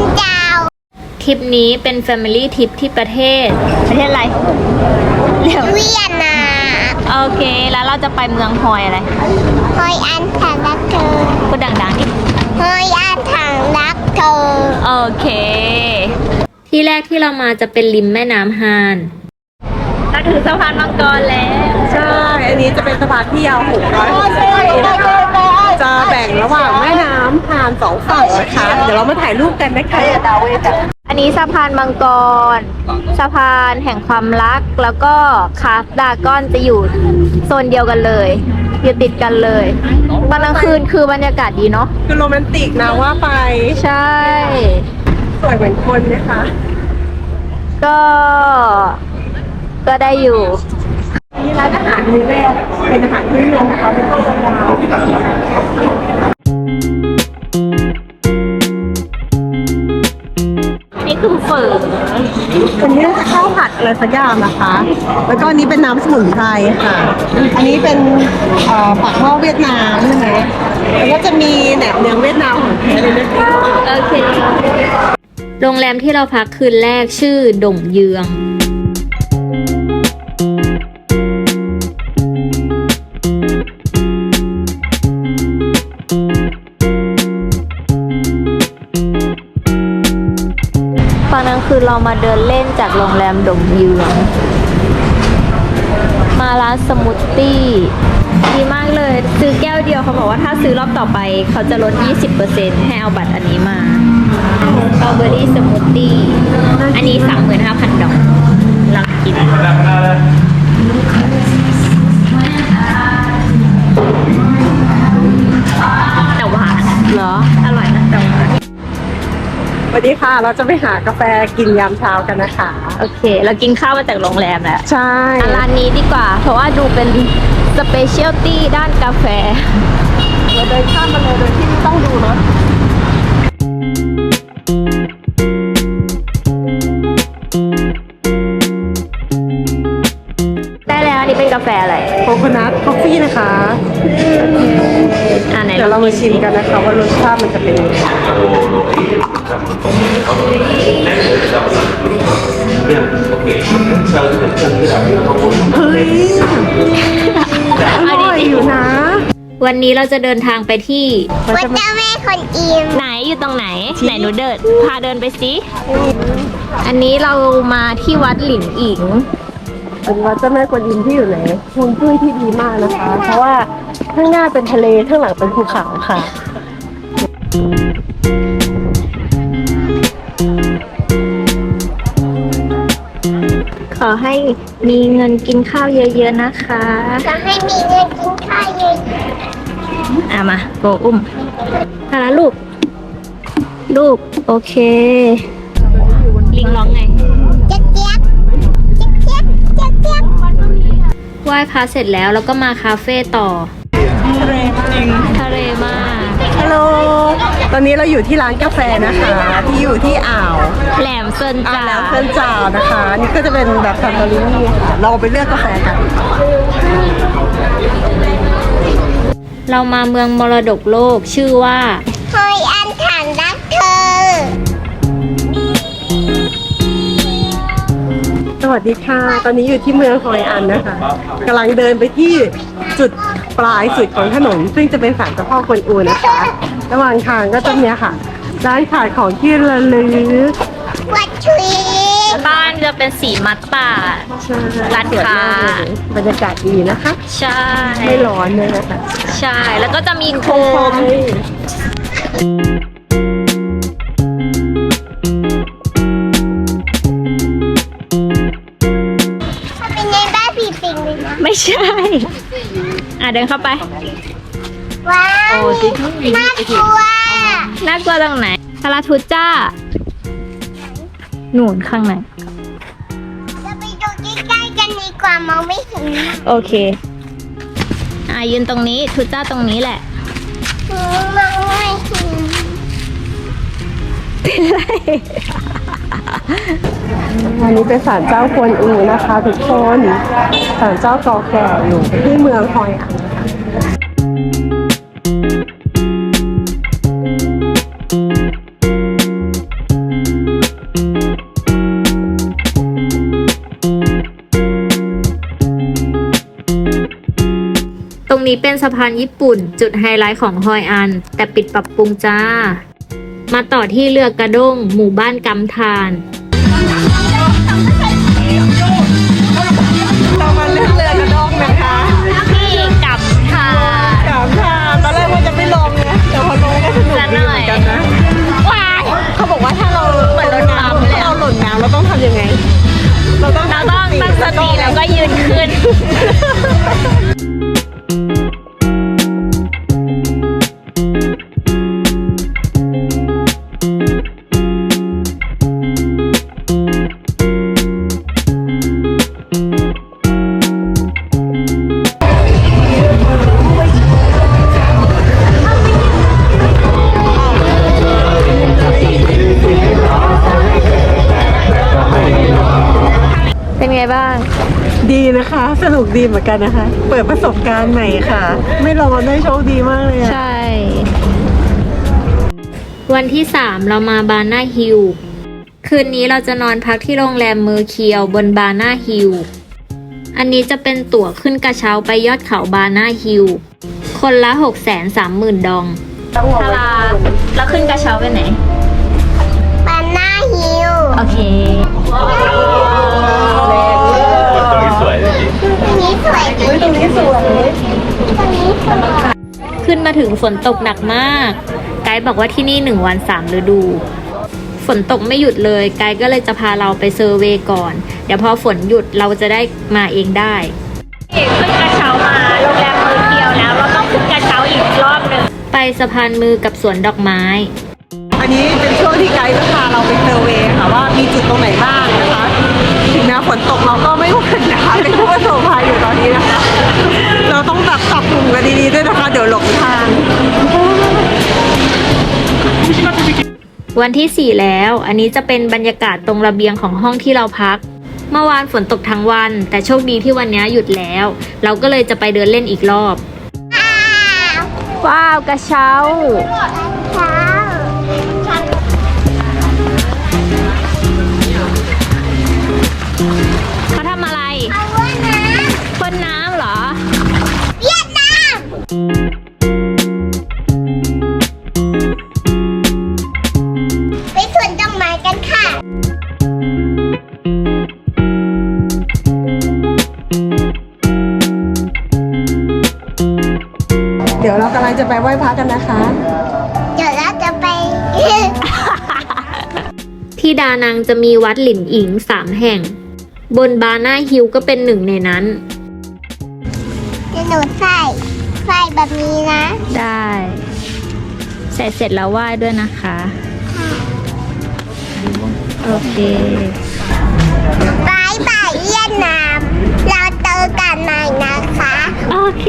นเจ้า ทริปนี้เป็น Family ทริปที่ประเทศ ประเทศอะไรเร็วเวียดนามโอเค แล้วเราจะไปเมืองฮอยอะไรหอยอันถังรักเธอพูดดังๆดิหอยอันถังรักเธอ โอเค ที่แรกที่เรามาจะเป็นริมแม่น้ำฮานเราถึงสะพานมังกรแล้ว ใช่ อันนี้จะเป็นสะพานที่ยาว660เมตรนะคะ จะแบ่งระหว่างแม่น้ำผ่านสองฝั่งนะคะ เดี๋ยวเรามาถ่ายรูปกันนะคะอันนี้สะพานมังกร สะพานแห่งความรัก แล้วก็คาฟดากอนจะอยู่โซนเดียวกันเลย อยู่ติดกันเลย ตอนกลางคืนคือบรรยากาศดีเนาะ คือโรแมนติกนะว่าไป ใช่ สวยเหมือนคนนะคะ ก็ ก็ได้อยู่ มีร้านอาหารมื้อแรกเป็นอาหารพื้นเมืองนะคะเป็นข้าวดาวนี่คือเฝออันนี้น่าจะข้าวผัดอะไรสักอย่างนะคะ แล้วก็อันนี้เป็นน้ำสมุนไพรค่ะ อันนี้เป็นเอ่อปักหม้อเวียดนามใช่ไหมแล้วก็จะมีแหนมเนืองเวียดนามของแท้เลยนะคะโอเค โรงแรมที่เราพักคืนแรกชื่อด่งเยือง คือเรามาเดินเล่นจากโรงแรมดงเยือง มาร้านสมูทตี้ดีมากเลย ซื้อแก้วเดียวเขาบอกว่าถ้าซื้อรอบต่อไปเขาจะลด 20%ให้เอาบัตรอันนี้มาสตรอเบอรี่สมูทตี้ อันนี้ 35,000ดอกลองกิน วัสดีค่ะ เราจะไปหากาแฟกินยามเช้ากันนะคะ โอเค เรากินข้าวมาจากโรงแรมแล้วใช่อะร้านนี้ดีกว่า เพราะว่าดูเป็นสเปเชียลตี้ด้านกาแฟ เราเดินข้ามมาเลยโดยที่ไม่ต้องดูรถ นนี้เป็นกาแฟอะไรโคโคนัทคอฟฟี่นะคะอ่าไหนเดี๋ยวเรามาชิมกันนะคะว่ารสชาติมันจะเป็นยังไงเฮ้ยอร่อยอยู่นะ วันนี้เราจะเดินทางไปที่วัดเจ้าแม่คนอิมไหนอยู่ตรงไหน ไหนหนูเดิน พาเดินไปสิ อันนี้เรามาที่วัดหลินอิง เป็นวัดเจ้าแม่กวนอิมที่อยู่ในฮวงจุ้ยที่ดีมากนะคะ เพราะว่าข้างหน้าเป็นทะเลข้างหลังเป็นภูเขาค่ะขอให้มีเงินกินข้าวเยอะๆนะคะ จะให้มีเงินกินข้าวเยอะอะมาโกอุ้มฮาละลูก ลูก โอเค ลิงร้องไง ไหว้พระเสร็จแล้ว แล้วก็มาคาเฟ่ต่อทะเลมากทะเลมากฮัลโหลตอนนี้เราอยู่ที่ร้านกาแฟนะคะ ที่อยู่ที่อ่าวแหลมเซินอ่าจ่าวแล้วเพื่อนจ่านะคะ นี่ก็จะเป็นแบบซันโตรินีค่ะเราไปเลือกกาแฟกัน เรามาเมืองมรดกโลกชื่อว่าหอย วัสดีค่ะ ตอนนี้อยู่ที่เมืองฮอยอันนะคะกำลังเดินไปที่จุดปลายสุดของถนน ซึ่งจะเป็นศาลเจ้าพ่อกวนอูนะคะ ระหว่างทางก็จะเนี่ยค่ะร้านขายของที่ระลึกวัดชุยบ้านจะเป็นสีมัตตาใช่ร้านค้าสวยมากเลยบรรยากาศดีนะคะ ใช่ ไม่ร้อนเลยนะคะ ใช่ แล้วก็จะมีโคมเป็ เดินเข้าไป ว้าวโอ้จริงน่ากลัวน่ากลัวตรงไหนสาราทุจ้า หนุนข้างในจะไปดูใกล้ๆกันดีกว่ามองไม่เห็นโอเค อะยืนตรงนี้ทุจ้าตรงนี้แหละ มองไม่เห็นอันนี้เป็นศาลเจ้ากวนอูนะคะทุกคนศาลเจ้าเก่าแก่อยู่ที่เมืองฮอยอัน นี้เป็นสะพานญี่ปุ่น จุดไฮไลท์ของฮอยอัน แต่ปิดปรับปรุงจ้า มาต่อที่เรือกระด้ง หมู่บ้านกำทานเรามาเล่นเรือกระด้งนะคะที่กำทานสามทางตอนแรกว่าจะไม่ลงนะแต่พอลงก็สนุกดีเหมือนกันนะว้ายเขาบอกว่าถ้าเราเหมือนรถน้ำเลยถ้าอะเราหล่นน้ำเราต้องทำยังไง เราต้องเราต้องตั้งสติแล้วก็ยืนขึ้น ไงบ้าง ดีนะคะ สนุกดีเหมือนกันนะคะ เปิดประสบการณ์ใหม่ค่ะ ไม่รอได้โชคดีมากเลยอะใช่ วันที่ 3 เรามาบาน่าฮิลคืนนี้เราจะนอนพักที่โรงแรมเมอร์เคียวบนบาน่าฮิลอันนี้จะเป็นตั๋วขึ้นกระเช้าไปยอดเขาบาน่าฮิลคนละ 6 3 0 0 0 0 ดองทาราแล้วขึ้นกระเช้าไปไหน บานาฮิวโอเค ตรงนี้สวยเลยดิ ตรงนี้สวยดี ตรงนี้สวย ตรงนี้สวย ขึ้นมาถึงฝนตกหนักมาก ไกด์บอกว่าที่นี่หนึ่งวันสามฤดู ฝนตกไม่หยุดเลย ไกด์ก็เลยจะพาเราไปเซอร์เวย์ก่อน เดี๋ยวพอฝนหยุดเราจะได้มาเองได้ขึ้นกระเช้ามาโรงแรมมือเที่ยวแล้วเราต้องขึ้นกระเช้าอีกรอบหนึ่งไปสะพานมือกับสวนดอกไม้ อันนี้เป็นช่วงที่ไกด์จะพาเราไปเซอร์เวย์ค่ะว่ามีจุดตรงไหนบ้างนะคะ ถึงแม้ฝนตกเราก็ไม่หวั่นนะคะเป็นผู้ประส งทาง วันที่ 4 แล้ว อันนี้จะเป็นบรรยากาศตรงระเบียงของห้องที่เราพัก เมื่อวานฝนตกทั้งวัน แต่โชคดีที่วันนี้หยุดแล้ว เราก็เลยจะไปเดินเล่นอีกรอบ ว้าวกระเช้าเช้ เดี๋ยวเรากำลังจะไปไหว้พระกันนะคะ เดี๋ยวเราจะไป ที่ดานังจะมีวัดหลินอิงสามแห่ง บนบาน่าฮิลก็เป็นหนึ่งในนั้นเดี๋ยวหนูใส่ใส่แบบนี้นะ ได้ ใส่เสร็จแล้วไหว้ด้วยนะคะ โอเคบายบายเวียดนาม เราเจอกันใหม่นะคะ โอเค